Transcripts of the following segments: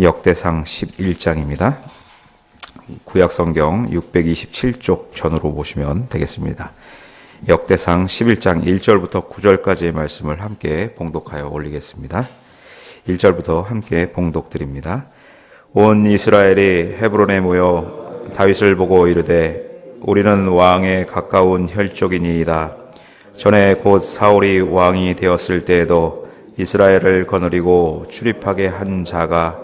역대상 11장입니다. 구약 성경 627쪽 전으로 보시면 되겠습니다. 역대상 11장 1절부터 9절까지의 말씀을 함께 봉독하여 올리겠습니다. 1절부터 함께 봉독드립니다. 온 이스라엘이 헤브론에 모여 다윗을 보고 이르되 우리는 왕에 가까운 혈족이니이다. 전에 곧 사울이 왕이 되었을 때에도 이스라엘을 거느리고 출입하게 한 자가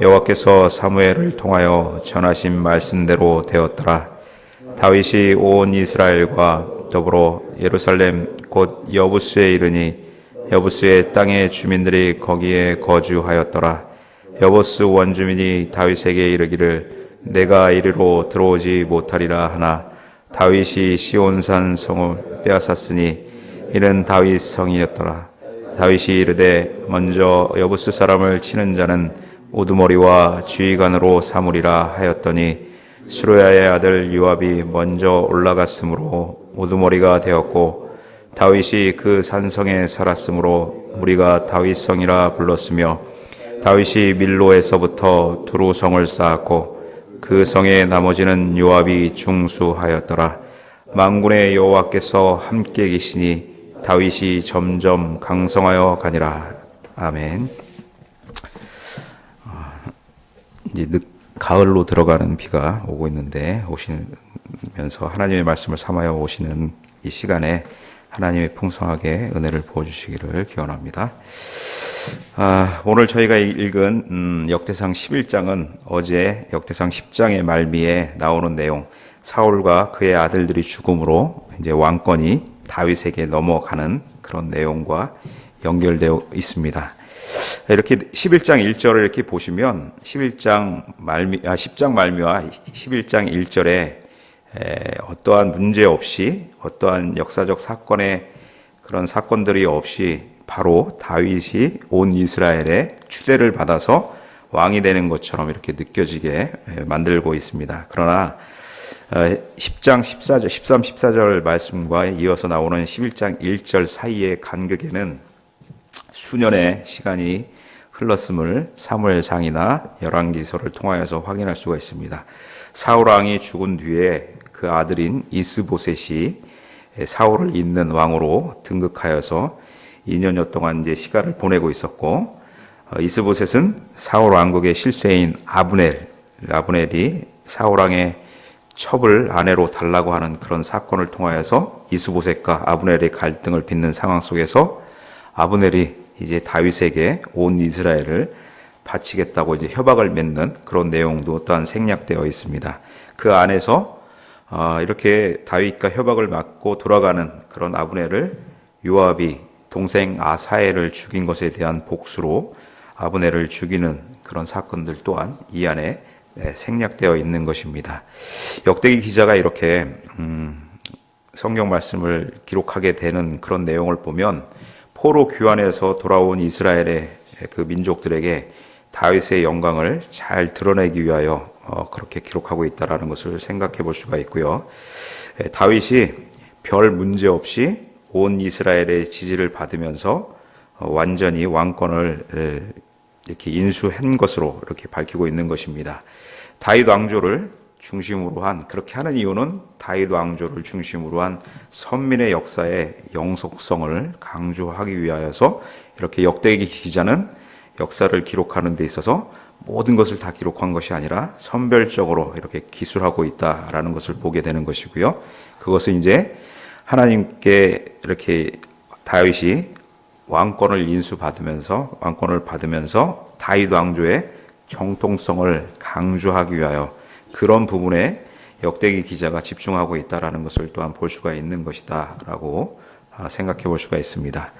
여호와께서 사무엘을 통하여 전하신 말씀대로 되었더라. 다윗이 온 이스라엘과 더불어 예루살렘 곧 여부스에 이르니 여부스의 땅의 주민들이 거기에 거주하였더라. 여부스 원주민이 다윗에게 이르기를 내가 이리로 들어오지 못하리라 하나 다윗이 시온산 성을 빼앗았으니 이는 다윗 성이었더라. 다윗이 이르되 먼저 여부스 사람을 치는 자는 우두머리와 주의관으로 삼으리라 하였더니 수로야의 아들 요압이 먼저 올라갔으므로 우두머리가 되었고 다윗이 그 산성에 살았으므로 우리가 다윗성이라 불렀으며 다윗이 밀로에서부터 두루 성을 쌓았고 그 성의 나머지는 요압이 중수하였더라 망군의 여호와께서 함께 계시니 다윗이 점점 강성하여 가니라 아멘. 이제 늦, 가을로 들어가는 비가 오고 있는데 오시면서 하나님의 말씀을 삼아여 오시는 이 시간에 하나님의 풍성하게 은혜를 부어주시기를 기원합니다. 아, 오늘 저희가 읽은 음, 역대상 11장은 어제 역대상 10장의 말미에 나오는 내용, 사울과 그의 아들들이 죽음으로 이제 왕권이 다윗에게 넘어가는 그런 내용과 연결되어 있습니다. 이렇게 11장 1절을 이렇게 보시면 11장 말미 아 10장 말미와 11장 1절에 어떠한 문제 없이 어떠한 역사적 사건의 그런 사건들이 없이 바로 다윗이 온 이스라엘의 추대를 받아서 왕이 되는 것처럼 이렇게 느껴지게 만들고 있습니다. 그러나 10장 14절, 13, 14절 말씀과 이어서 나오는 11장 1절 사이의 간극에는 수년의 시간이 흘렀음을 사무엘상이나 열왕기서를 통하여서 확인할 수가 있습니다. 사울 왕이 죽은 뒤에 그 아들인 이스보셋이 사울을 잇는 왕으로 등극하여서 2년여 동안 이제 시간을 보내고 있었고 어, 이스보셋은 사울 왕국의 실세인 아브넬 아브넬이 사울 왕의 첩을 아내로 달라고 하는 그런 사건을 통하여서 이스보셋과 아브넬의 갈등을 빚는 상황 속에서 아브넬이 이제 다윗에게 온 이스라엘을 바치겠다고 이제 협약을 맺는 그런 내용도 또한 생략되어 있습니다. 그 안에서 어, 이렇게 다윗과 협약을 맺고 돌아가는 그런 아브넬을 요압이 동생 아사엘을 죽인 것에 대한 복수로 아브넬을 죽이는 그런 사건들 또한 이 안에 네, 생략되어 있는 것입니다. 역대기 기자가 이렇게 음, 성경 말씀을 기록하게 되는 그런 내용을 보면 포로 귀환에서 돌아온 이스라엘의 그 민족들에게 다윗의 영광을 잘 드러내기 위하여 어, 그렇게 기록하고 있다라는 것을 생각해 볼 수가 있고요. 다윗이 별 문제 없이 온 이스라엘의 지지를 받으면서 어, 완전히 왕권을 이렇게 인수한 것으로 이렇게 밝히고 있는 것입니다. 다윗 왕조를 중심으로 한 그렇게 하는 이유는 다윗 왕조를 중심으로 한 선민의 역사의 영속성을 강조하기 위하여서 이렇게 역대기 기자는 역사를 기록하는 데 있어서 모든 것을 다 기록한 것이 아니라 선별적으로 이렇게 기술하고 있다라는 것을 보게 되는 것이고요. 그것은 이제 하나님께 이렇게 다윗이 왕권을 인수받으면서 왕권을 받으면서 다윗 왕조의 정통성을 강조하기 위하여 그런 부분에 역대기 기자가 집중하고 있다라는 것을 또한 볼 수가 있는 것이다라고 아, 생각해 볼 수가 있습니다.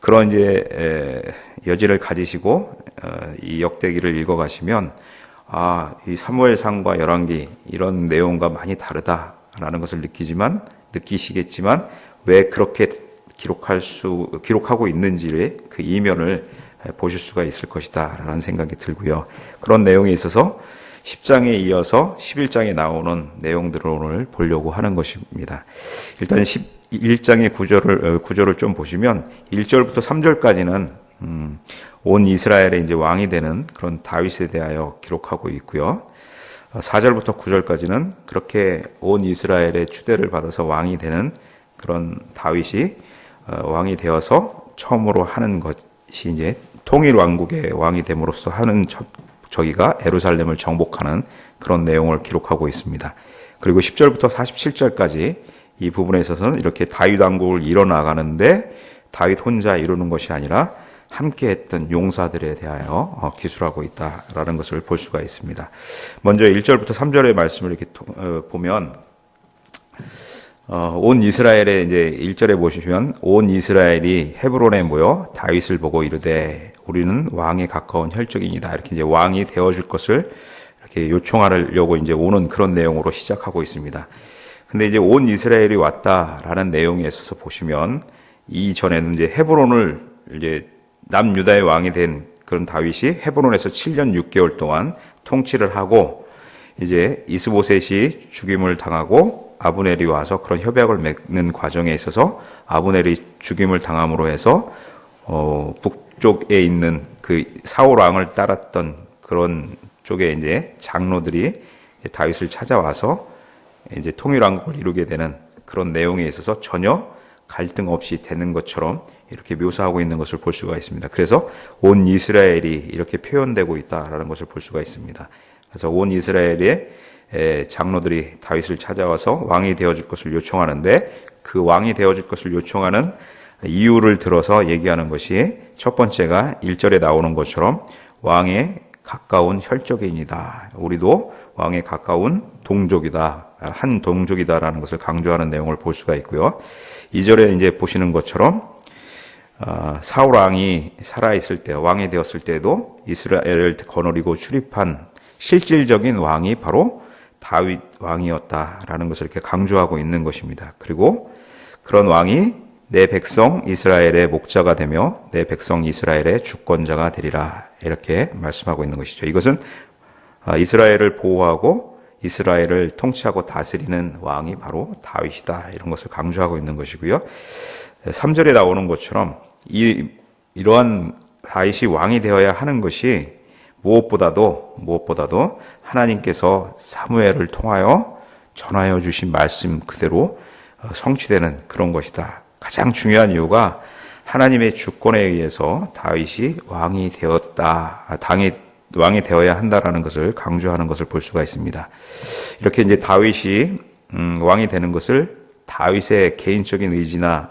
그런 이제 여지를 가지시고 어, 이 역대기를 읽어 가시면 아, 이 사무엘상과 열왕기 이런 내용과 많이 다르다라는 것을 느끼지만 느끼시겠지만 왜 그렇게 기록할 수 기록하고 있는지의 그 이면을 보실 수가 있을 것이다라는 생각이 들고요. 그런 내용에 있어서 10장에 이어서 11장에 나오는 내용들을 오늘 보려고 하는 것입니다. 일단 11장의 구절을 어, 구절을 좀 보시면 1절부터 3절까지는 음, 온 이스라엘의 이제 왕이 되는 그런 다윗에 대하여 기록하고 있고요. 4절부터 어, 9절까지는 그렇게 온 이스라엘의 추대를 받아서 왕이 되는 그런 다윗이 어, 왕이 되어서 처음으로 하는 것이 이제 통일 왕국의 왕이 됨으로써 하는 저기가 에루살렘을 정복하는 그런 내용을 기록하고 있습니다. 그리고 10절부터 47절까지 이 부분에 있어서는 이렇게 다윗 왕국을 이뤄 나가는데 다윗 혼자 이루는 것이 아니라 함께 했던 용사들에 대하여 어, 기술하고 있다라는 것을 볼 수가 있습니다. 먼저 1절부터 3절의 말씀을 이렇게 어, 보면 어, 온 이스라엘의 이제 1절에 보시면 온 이스라엘이 헤브론에 모여 다윗을 보고 이르되 우리는 왕에 가까운 혈족이니다. 이렇게 이제 왕이 되어 줄 것을 이렇게 요청하려고 이제 오는 그런 내용으로 시작하고 있습니다. 근데 이제 온 이스라엘이 왔다라는 내용에 있어서 보시면 이전에는 이제 헤브론을 이제 남유다의 왕이 된 그런 다윗이 헤브론에서 7년 6개월 동안 통치를 하고 이제 이스보셋이 죽임을 당하고 아브넬이 와서 그런 협약을 맺는 과정에 있어서 아브넬이 죽임을 당함으로 해서 어, 북쪽에 있는 그 사울 왕을 따랐던 그런 쪽에 이제 장로들이 이제 다윗을 찾아와서 이제 통일왕국을 이루게 되는 그런 내용에 있어서 전혀 갈등 없이 되는 것처럼 이렇게 묘사하고 있는 것을 볼 수가 있습니다. 그래서 온 이스라엘이 이렇게 표현되고 있다라는 것을 볼 수가 있습니다. 그래서 온 이스라엘의 장로들이 다윗을 찾아와서 왕이 되어줄 것을 요청하는데 그 왕이 되어줄 것을 요청하는 이유를 들어서 얘기하는 것이 첫 번째가 1절에 나오는 것처럼 왕의 가까운 혈족인이다. 우리도 왕에 가까운 동족이다. 한 동족이다라는 것을 강조하는 내용을 볼 수가 있고요. 2절에 이제 보시는 것처럼 어, 사울 왕이 살아 있을 때 왕이 되었을 때도 이스라엘을 거느리고 출입한 실질적인 왕이 바로 다윗 왕이었다라는 것을 이렇게 강조하고 있는 것입니다. 그리고 그런 왕이 내 백성 이스라엘의 목자가 되며 내 백성 이스라엘의 주권자가 되리라 이렇게 말씀하고 있는 것이죠. 이것은 아, 이스라엘을 보호하고 이스라엘을 통치하고 다스리는 왕이 바로 다윗이다 이런 것을 강조하고 있는 것이고요. 3절에 나오는 것처럼 이, 이러한 다윗이 왕이 되어야 하는 것이 무엇보다도 무엇보다도 하나님께서 사무엘을 통하여 전하여 주신 말씀 그대로 어, 성취되는 그런 것이다. 가장 중요한 이유가 하나님의 주권에 의해서 다윗이 왕이 되었다. 당이 왕이 되어야 한다라는 것을 강조하는 것을 볼 수가 있습니다. 이렇게 이제 다윗이 음, 왕이 되는 것을 다윗의 개인적인 의지나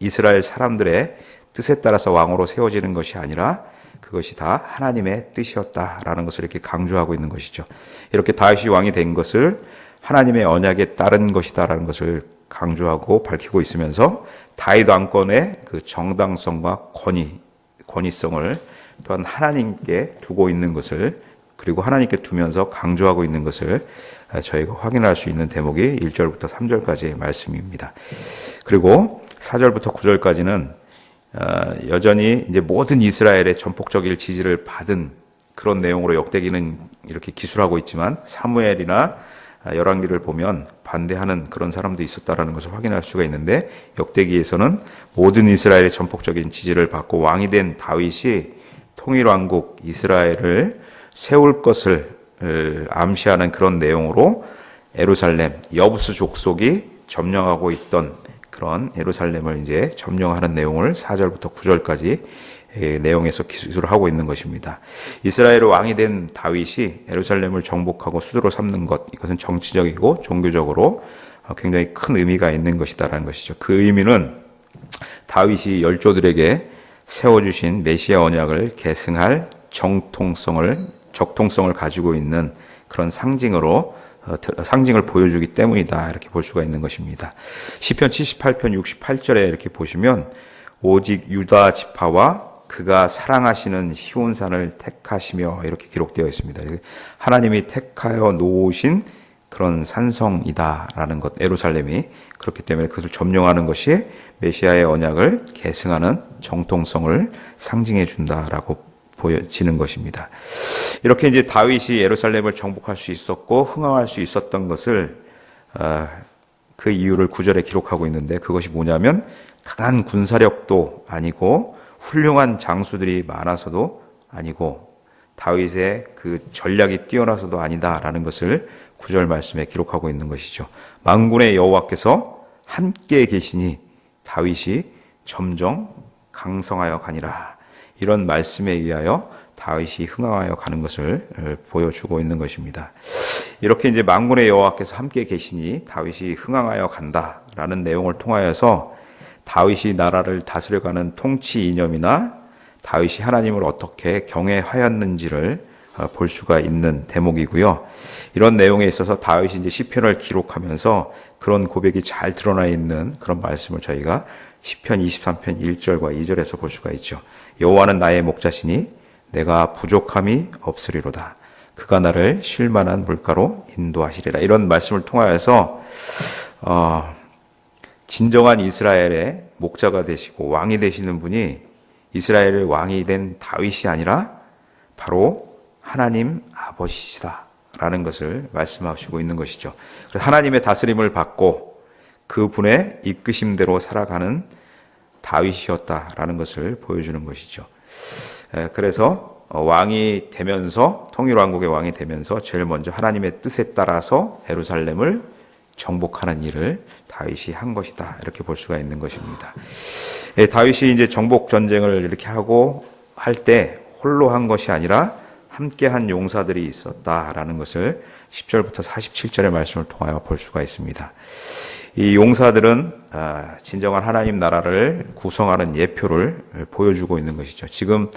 이스라엘 사람들의 뜻에 따라서 왕으로 세워지는 것이 아니라 그것이 다 하나님의 뜻이었다라는 것을 이렇게 강조하고 있는 것이죠. 이렇게 다윗이 왕이 된 것을 하나님의 언약에 따른 것이다라는 것을 강조하고 밝히고 있으면서 다윗 왕권의 그 정당성과 권위, 권위성을 또한 하나님께 두고 있는 것을 그리고 하나님께 두면서 강조하고 있는 것을 저희가 확인할 수 있는 대목이 1절부터 3절까지의 말씀입니다. 그리고 4절부터 9절까지는 어, 여전히 이제 모든 이스라엘의 전폭적인 지지를 받은 그런 내용으로 역대기는 이렇게 기술하고 있지만 사무엘이나 열왕기를 보면 반대하는 그런 사람도 있었다라는 것을 확인할 수가 있는데 역대기에서는 모든 이스라엘의 전폭적인 지지를 받고 왕이 된 다윗이 통일 왕국 이스라엘을 세울 것을 암시하는 그런 내용으로 에루살렘 여부스 족속이 점령하고 있던 그런 예루살렘을 이제 점령하는 내용을 4절부터 9절까지 내용에서 기술을 하고 있는 것입니다. 이스라엘 왕이 된 다윗이 예루살렘을 정복하고 수도로 삼는 것 이것은 정치적이고 종교적으로 어, 굉장히 큰 의미가 있는 것이다라는 것이죠. 그 의미는 다윗이 열조들에게 세워주신 메시아 언약을 계승할 정통성을 적통성을 가지고 있는 그런 상징으로 어, 상징을 보여주기 때문이다 이렇게 볼 수가 있는 것입니다. 시편 78편 68절에 이렇게 보시면 오직 유다 지파와 그가 사랑하시는 시온산을 택하시며 이렇게 기록되어 있습니다. 하나님이 택하여 놓으신 그런 산성이다라는 것, 에루살렘이 그렇기 때문에 그것을 점령하는 것이 메시아의 언약을 계승하는 정통성을 상징해 준다라고 보여지는 것입니다. 이렇게 이제 다윗이 예루살렘을 정복할 수 있었고 흥황할 수 있었던 것을 어, 그 이유를 구절에 기록하고 있는데 그것이 뭐냐면 강한 군사력도 아니고 훌륭한 장수들이 많아서도 아니고 다윗의 그 전략이 뛰어나서도 아니다라는 것을 구절 말씀에 기록하고 있는 것이죠. 망군의 여호와께서 함께 계시니 다윗이 점점 강성하여 가니라. 이런 말씀에 의하여 다윗이 흥황하여 가는 것을 보여주고 있는 것입니다. 이렇게 이제 망군의 여호와께서 함께 계시니 다윗이 흥황하여 간다라는 내용을 통하여서 다윗이 나라를 다스려가는 통치 이념이나 다윗이 하나님을 어떻게 경외하였는지를 어, 볼 수가 있는 대목이고요. 이런 내용에 있어서 다윗이 이제 시편을 기록하면서 그런 고백이 잘 드러나 있는 그런 말씀을 저희가 시편 23편 1절과 2절에서 볼 수가 있죠. 여호와는 나의 목자시니 내가 부족함이 없으리로다. 그가 나를 쉴 만한 물가로 인도하시리라. 이런 말씀을 통하여서 어, 진정한 이스라엘의 목자가 되시고 왕이 되시는 분이 이스라엘의 왕이 된 다윗이 아니라 바로 하나님 아버지시다. 라는 것을 말씀하시고 있는 것이죠. 하나님의 다스림을 받고 그 분의 이끄심대로 살아가는 다윗이었다라는 것을 보여주는 것이죠. 그래서 어, 왕이 되면서 통일왕국의 왕이 되면서 제일 먼저 하나님의 뜻에 따라서 예루살렘을 정복하는 일을 다윗이 한 것이다. 이렇게 볼 수가 있는 것입니다. 예, 다윗이 이제 정복 전쟁을 이렇게 하고 할 때 홀로 한 것이 아니라 함께 한 용사들이 있었다라는 것을 10절부터 47절의 말씀을 통하여 볼 수가 있습니다. 이 용사들은 아, 진정한 하나님 나라를 구성하는 예표를 보여주고 있는 것이죠. 지금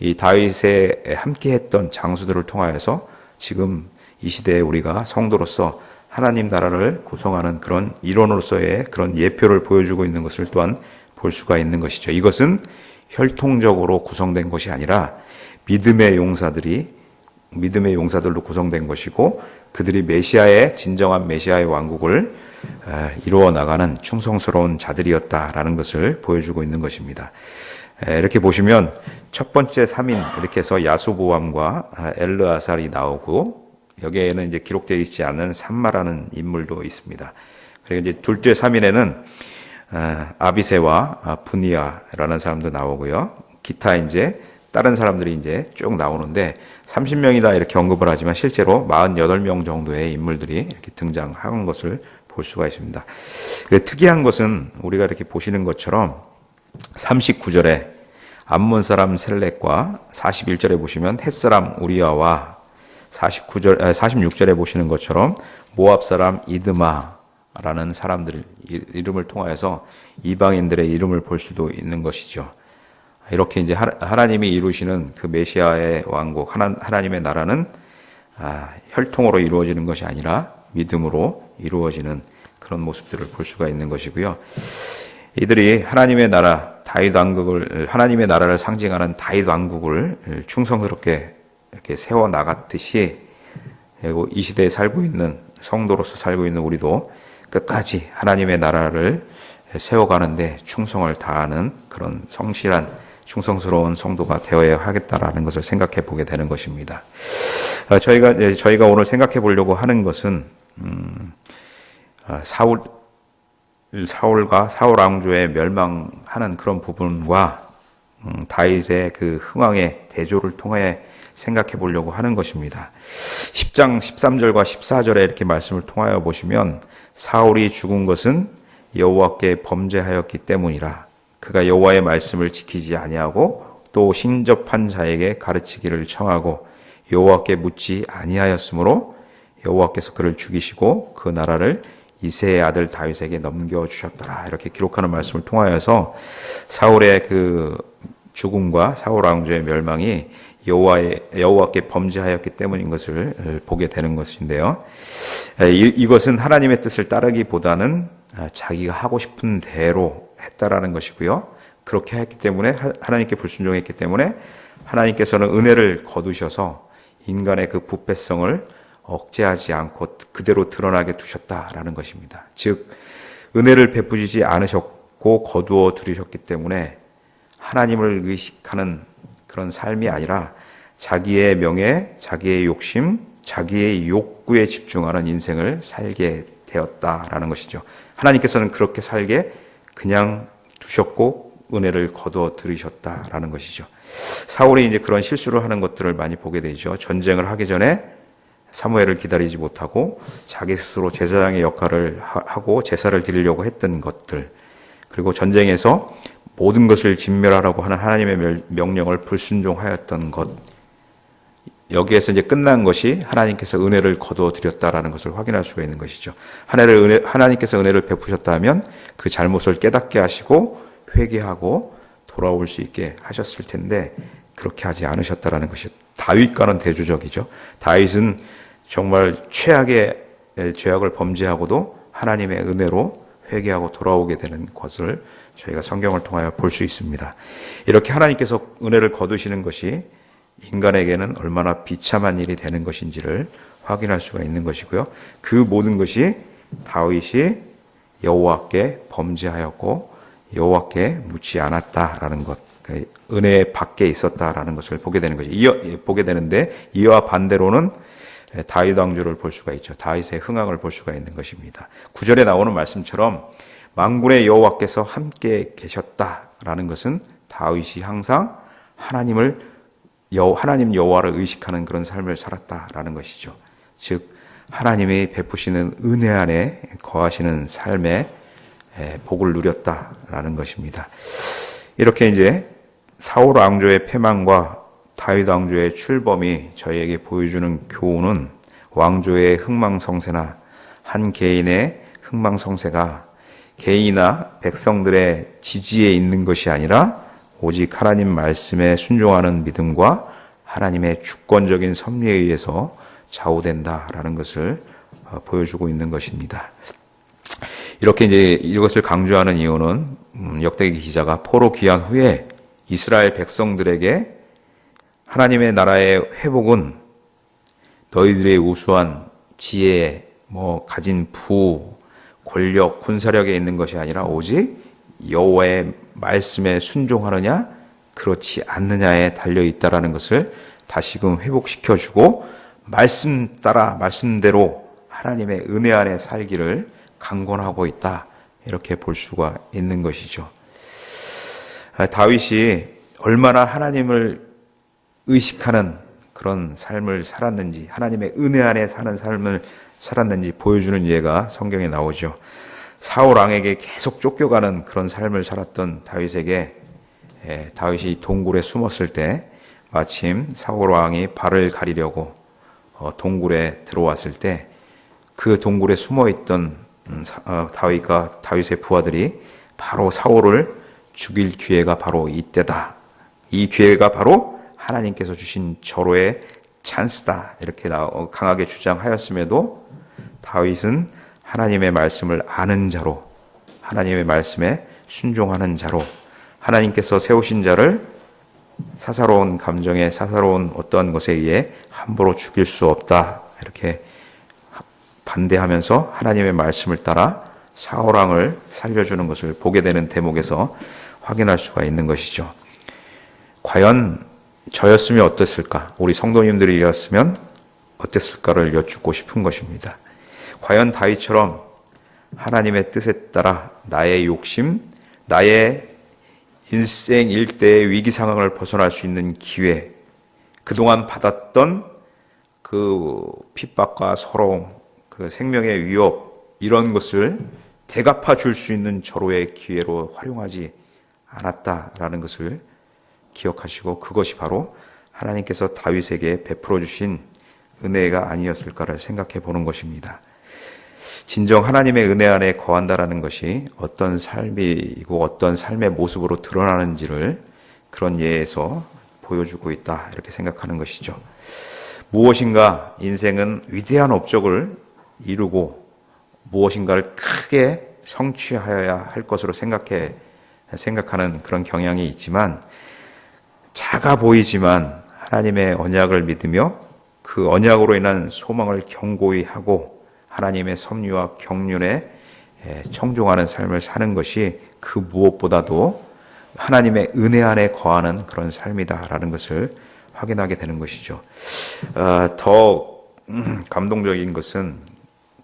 이 다윗에 함께했던 장수들을 통하여서 지금 이 시대에 우리가 성도로서 하나님 나라를 구성하는 그런 일원으로서의 그런 예표를 보여주고 있는 것을 또한 볼 수가 있는 것이죠. 이것은 혈통적으로 구성된 것이 아니라 믿음의 용사들이 믿음의 용사들로 구성된 것이고 그들이 메시아의 진정한 메시아의 왕국을 이루어 나가는 충성스러운 자들이었다라는 것을 보여주고 있는 것입니다. 이렇게 보시면 첫 번째 3인 이렇게 해서 야수보암과 아, 엘르아살이 나오고 여기에는 이제 기록되어 있지 않은 산마라는 인물도 있습니다. 그리고 이제 둘째 3인에는 아, 아비세와 아, 분이아라는 사람도 나오고요. 기타 이제 다른 사람들이 이제 쭉 나오는데 30명이다 이렇게 언급을 하지만 실제로 48명 정도의 인물들이 이렇게 등장한 것을 볼 수가 있습니다. 그 특이한 것은 우리가 이렇게 보시는 것처럼 39절에 암몬 사람 셀렉과 41절에 보시면 햇 사람 우리아와 49절 46절에 보시는 것처럼 모압 사람 이드마라는 사람들 이름을 통하여서 이방인들의 이름을 볼 수도 있는 것이죠. 이렇게 이제 하나님이 이루시는 그 메시아의 왕국 하나님의 나라는 아, 혈통으로 이루어지는 것이 아니라 믿음으로 이루어지는 그런 모습들을 볼 수가 있는 것이고요. 이들이 하나님의 나라 다윗 왕국을 하나님의 나라를 상징하는 다윗 왕국을 충성스럽게 이렇게 세워 나갔듯이 그리고 이 시대에 살고 있는 성도로서 살고 있는 우리도 끝까지 하나님의 나라를 세워가는데 충성을 다하는 그런 성실한 충성스러운 성도가 되어야 하겠다라는 것을 생각해 보게 되는 것입니다. 아, 저희가 저희가 오늘 생각해 보려고 하는 것은 음, 아, 사울 사울과 사울 왕조의 멸망하는 그런 부분과 음, 다윗의 그 흥왕의 대조를 통해 생각해 보려고 하는 것입니다. 10장 13절과 14절에 이렇게 말씀을 통하여 보시면 사울이 죽은 것은 여호와께 범죄하였기 때문이라 그가 여호와의 말씀을 지키지 아니하고 또 신접한 자에게 가르치기를 청하고 여호와께 묻지 아니하였으므로 여호와께서 그를 죽이시고 그 나라를 이세의 아들 다윗에게 넘겨 주셨더라 이렇게 기록하는 말씀을 통하여서 사울의 그 죽음과 사울 왕조의 멸망이 여호와의 여호와께 범죄하였기 때문인 것을 보게 되는 것인데요. 이, 것은 하나님의 뜻을 따르기보다는 자기가 하고 싶은 대로 했다라는 것이고요. 그렇게 했기 때문에 하- 하나님께 불순종했기 때문에 하나님께서는 은혜를 거두셔서 인간의 그 부패성을 억제하지 않고 그대로 드러나게 두셨다라는 것입니다. 즉 은혜를 베푸시지 않으셨고 거두어 들이셨기 때문에 하나님을 의식하는 그런 삶이 아니라 자기의 명예, 자기의 욕심, 자기의 욕구에 집중하는 인생을 살게 되었다라는 것이죠. 하나님께서는 그렇게 살게 그냥 두셨고 은혜를 거두어 들이셨다라는 것이죠. 사울이 이제 그런 실수를 하는 것들을 많이 보게 되죠. 전쟁을 하기 전에 사무엘을 기다리지 못하고 자기 스스로 제사장의 역할을 하- 하고 제사를 드리려고 했던 것들 그리고 전쟁에서 모든 것을 진멸하라고 하는 하나님의 멸- 명령을 불순종하였던 것 여기에서 이제 끝난 것이 하나님께서 은혜를 거두어 드렸다라는 것을 확인할 수가 있는 것이죠. 하나를 하나님께서 은혜를 베푸셨다면 그 잘못을 깨닫게 하시고 회개하고 돌아올 수 있게 하셨을 텐데 그렇게 하지 않으셨다라는 것이 다윗과는 대조적이죠. 다윗은 정말 최악의 죄악을 범죄하고도 하나님의 은혜로 회개하고 돌아오게 되는 것을 저희가 성경을 통하여 볼 수 있습니다. 이렇게 하나님께서 은혜를 거두시는 것이 인간에게는 얼마나 비참한 일이 되는 것인지를 확인할 수가 있는 것이고요. 그 모든 것이 다윗이 여호와께 범죄하였고 여호와께 묻지 않았다라는 것, 그 은혜 밖에 있었다라는 것을 보게 되는 거죠. 이어, 보게 되는데 이와 반대로는 다윗 왕조를 볼 수가 있죠. 다윗의 흥황을 볼 수가 있는 것입니다. 구절에 나오는 말씀처럼 만군의 여호와께서 함께 계셨다라는 것은 다윗이 항상 하나님을 여 하나님 여호와를 의식하는 그런 삶을 살았다라는 것이죠. 즉 하나님이 베푸시는 은혜 안에 거하시는 삶에 복을 누렸다라는 것입니다. 이렇게 이제 사울 왕조의 패망과 다윗 왕조의 출범이 저희에게 보여주는 교훈은 왕조의 흥망성쇠나 한 개인의 흥망성쇠가 개인이나 백성들의 지지에 있는 것이 아니라 오직 하나님 말씀에 순종하는 믿음과 하나님의 주권적인 섭리에 의해서 좌우된다라는 것을 어, 보여주고 있는 것입니다. 이렇게 이제 이것을 강조하는 이유는 음, 역대기 기자가 포로 귀환 후에 이스라엘 백성들에게 하나님의 나라의 회복은 너희들의 우수한 지혜, 뭐 가진 부, 권력, 군사력에 있는 것이 아니라 오직 여호와의 말씀에 순종하느냐 그렇지 않느냐에 달려 있다라는 것을 다시금 회복시켜 주고 말씀 따라 말씀대로 하나님의 은혜 안에 살기를 강권하고 있다 이렇게 볼 수가 있는 것이죠. 아, 다윗이 얼마나 하나님을 의식하는 그런 삶을 살았는지 하나님의 은혜 안에 사는 삶을 살았는지 보여주는 예가 성경에 나오죠. 사울 왕에게 계속 쫓겨가는 그런 삶을 살았던 다윗에게 예, 다윗이 동굴에 숨었을 때 마침 사울 왕이 발을 가리려고 어, 동굴에 들어왔을 때 그 동굴에 숨어 있던 다윗과 다윗의 부하들이 바로 사울을 죽일 기회가 바로 이때다. 이 기회가 바로 하나님께서 주신 절호의 찬스다. 이렇게 어, 강하게 주장하였음에도 다윗은 하나님의 말씀을 아는 자로, 하나님의 말씀에 순종하는 자로, 하나님께서 세우신 자를 사사로운 감정에 사사로운 어떤 것에 의해 함부로 죽일 수 없다. 이렇게 반대하면서 하나님의 말씀을 따라 사울왕을 살려주는 것을 보게 되는 대목에서 확인할 수가 있는 것이죠. 과연 저였으면 어땠을까? 우리 성도님들이었으면 어땠을까를 여쭙고 싶은 것입니다. 과연 다윗처럼 하나님의 뜻에 따라 나의 욕심, 나의 인생 일대의 위기 상황을 벗어날 수 있는 기회, 그동안 받았던 그 핍박과 서러움, 그 생명의 위협, 이런 것을 대갚아 줄 수 있는 절호의 기회로 활용하지 않았다라는 것을 기억하시고 그것이 바로 하나님께서 다윗에게 베풀어 주신 은혜가 아니었을까를 생각해 보는 것입니다. 진정 하나님의 은혜 안에 거한다라는 것이 어떤 삶이고 어떤 삶의 모습으로 드러나는지를 그런 예에서 보여주고 있다 이렇게 생각하는 것이죠. 무엇인가 인생은 위대한 업적을 이루고 무엇인가를 크게 성취하여야 할 것으로 생각해 생각하는 그런 경향이 있지만 작아 보이지만 하나님의 언약을 믿으며 그 언약으로 인한 소망을 경고히 하고 하나님의 섭리와 경륜에 에, 청종하는 삶을 사는 것이 그 무엇보다도 하나님의 은혜 안에 거하는 그런 삶이다라는 것을 확인하게 되는 것이죠. 어, 더 음, 감동적인 것은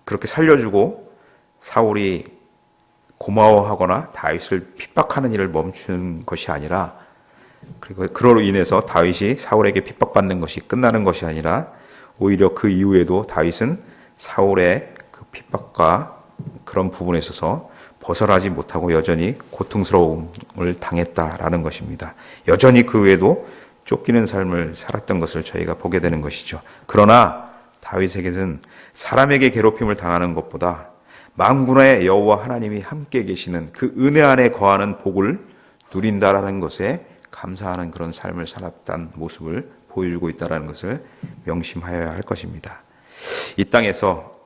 그렇게 살려주고 사울이 고마워하거나 다윗을 핍박하는 일을 멈춘 것이 아니라 그리고 그로 인해서 다윗이 사울에게 핍박받는 것이 끝나는 것이 아니라 오히려 그 이후에도 다윗은 사울의 그 핍박과 그런 부분에 있어서 벗어나지 못하고 여전히 고통스러움을 당했다라는 것입니다. 여전히 그 외에도 쫓기는 삶을 살았던 것을 저희가 보게 되는 것이죠. 그러나 다윗에게는 사람에게 괴롭힘을 당하는 것보다 만군의 여호와 하나님이 함께 계시는 그 은혜 안에 거하는 복을 누린다라는 것에 감사하는 그런 삶을 살았다는 모습을 보여주고 있다는 것을 명심하여야 할 것입니다. 이 땅에서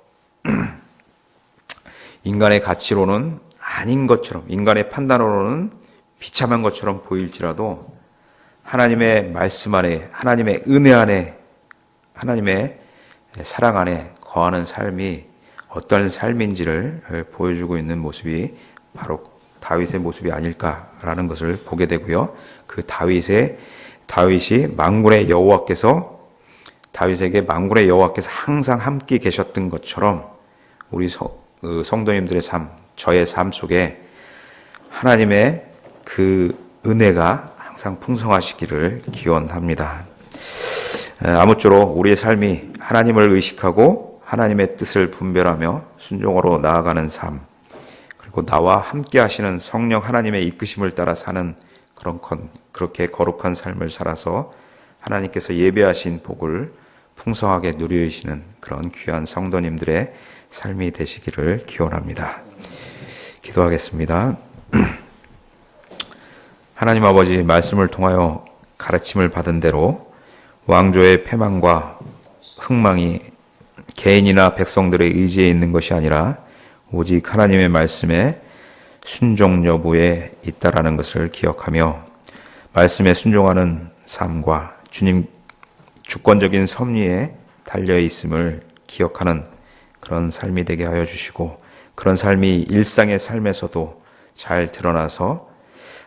인간의 가치로는 아닌 것처럼, 인간의 판단으로는 비참한 것처럼 보일지라도 하나님의 말씀 안에, 하나님의 은혜 안에, 하나님의 사랑 안에 거하는 삶이 어떤 삶인지를 보여주고 있는 모습이 바로 다윗의 모습이 아닐까라는 것을 보게 되고요. 그 다윗의 다윗이 망군의 여호와께서 다윗에게 망군의 여호와께서 항상 함께 계셨던 것처럼 우리 성, 그 성도님들의 삶, 저의 삶 속에 하나님의 그 은혜가 항상 풍성하시기를 기원합니다. 아무쪼록 우리의 삶이 하나님을 의식하고 하나님의 뜻을 분별하며 순종으로 나아가는 삶, 그리고 나와 함께 하시는 성령 하나님의 이끄심을 따라 사는 그런 건, 그렇게 거룩한 삶을 살아서 하나님께서 예배하신 복을 풍성하게 누리시는 그런 귀한 성도님들의 삶이 되시기를 기원합니다. 기도하겠습니다. 하나님 아버지 말씀을 통하여 가르침을 받은 대로 왕조의 패망과 흥망이 개인이나 백성들의 의지에 있는 것이 아니라 오직 하나님의 말씀에 순종 여부에 있다라는 것을 기억하며 말씀에 순종하는 삶과 주님 주권적인 섭리에 달려 있음을 기억하는 그런 삶이 되게 하여 주시고 그런 삶이 일상의 삶에서도 잘 드러나서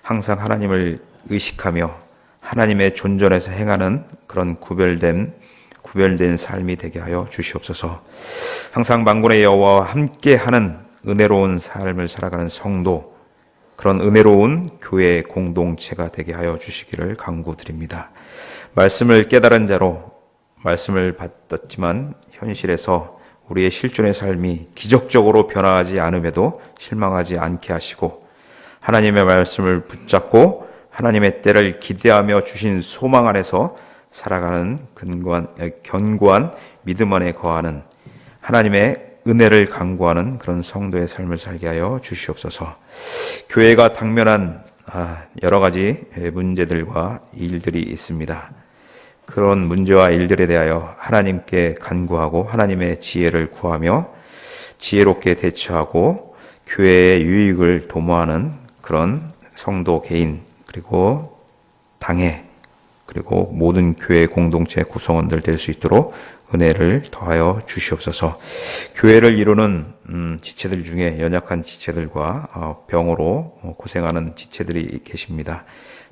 항상 하나님을 의식하며 하나님의 존전에서 행하는 그런 구별된 구별된 삶이 되게 하여 주시옵소서. 항상 만군의 여호와와 함께 하는 은혜로운 삶을 살아가는 성도 그런 은혜로운 교회 공동체가 되게 하여 주시기를 간구드립니다. 말씀을 깨달은 자로 말씀을 받았지만 현실에서 우리의 실존의 삶이 기적적으로 변화하지 않음에도 실망하지 않게 하시고 하나님의 말씀을 붙잡고 하나님의 때를 기대하며 주신 소망 안에서 살아가는 근고한, 견고한 믿음 안에 거하는 하나님의 은혜를 강구하는 그런 성도의 삶을 살게 하여 주시옵소서. 교회가 당면한 아, 여러 가지 문제들과 일들이 있습니다. 그런 문제와 일들에 대하여 하나님께 간구하고 하나님의 지혜를 구하며 지혜롭게 대처하고 교회의 유익을 도모하는 그런 성도 개인 그리고 당회 그리고 모든 교회 공동체 구성원들 될 수 있도록 은혜를 더하여 주시옵소서. 교회를 이루는 음, 지체들 중에 연약한 지체들과 어, 병으로 고생하는 지체들이 계십니다.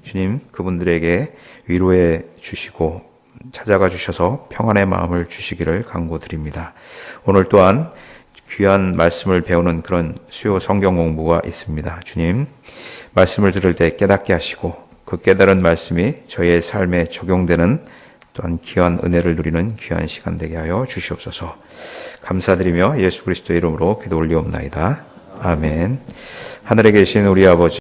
주님 그분들에게 위로해 주시고 찾아가 주셔서 평안의 마음을 주시기를 간구드립니다. 오늘 또한 귀한 말씀을 배우는 그런 수요 성경 공부가 있습니다. 주님 말씀을 들을 때 깨닫게 하시고 그 깨달은 말씀이 저의 삶에 적용되는 또한 귀한 은혜를 누리는 귀한 시간 되게 하여 주시옵소서. 감사드리며 예수 그리스도의 이름으로 기도 올리옵나이다. 아멘. 하늘에 계신 우리 아버지